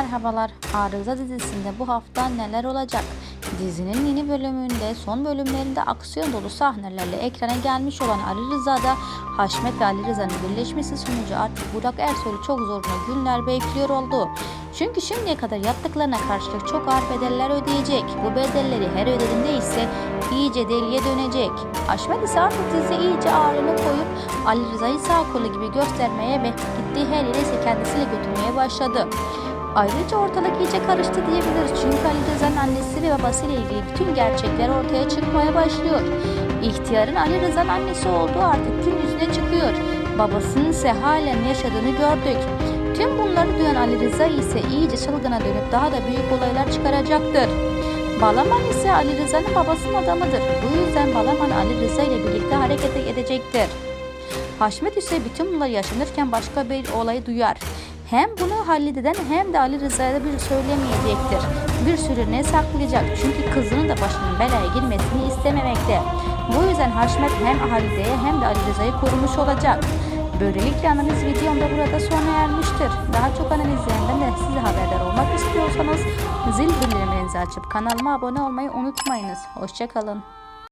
Merhabalar, Arıza dizisinde bu hafta neler olacak? Dizinin yeni bölümünde son bölümlerinde aksiyon dolu sahnelerle ekrana gelmiş olan Ali Rıza'da Haşmet ve Ali Rıza'nın birleşmesi sonucu artık Burak Ersoy'u çok zoruna günler bekliyor oldu. Çünkü şimdiye kadar yaptıklarına karşılık çok ağır bedeller ödeyecek. Bu bedelleri her ödediğinde ise iyice deliye dönecek. Haşmet ise artık dizi iyice ağırlığını koyup Ali Rıza'yı sağ kolu gibi göstermeye ve gittiği her yere ise kendisiyle götürmeye başladı. Ayrıca ortalık iyice karıştı diyebiliriz çünkü Ali Rıza'nın annesi ve babasıyla ilgili bütün gerçekler ortaya çıkmaya başlıyor. İhtiyarın Ali Rıza'nın annesi olduğu artık gün yüzüne çıkıyor. Babasının ise halen yaşadığını gördük. Tüm bunları duyan Ali Rıza ise iyice çılgına dönüp daha da büyük olaylar çıkaracaktır. Balaman ise Ali Rıza'nın babasının adamıdır. Bu yüzden Balaman Ali Rıza ile birlikte hareket edecektir. Haşmet ise bütün bunlar yaşanırken başka bir olayı duyar. Hem bunu Halide'den hem de Ali Rıza'ya bir söylemeyecektir. Bir süreliğine saklayacak çünkü kızının da başının belaya girmesini istememekte. Bu yüzden Haşmet hem Halide'ye hem de Ali Rıza'yı korumuş olacak. Böylelikle analiz videom da burada sona ermiştir. Daha çok analizlerinden de size haberdar olmak istiyorsanız zil bildirimlerinizi açıp kanalıma abone olmayı unutmayınız. Hoşçakalın.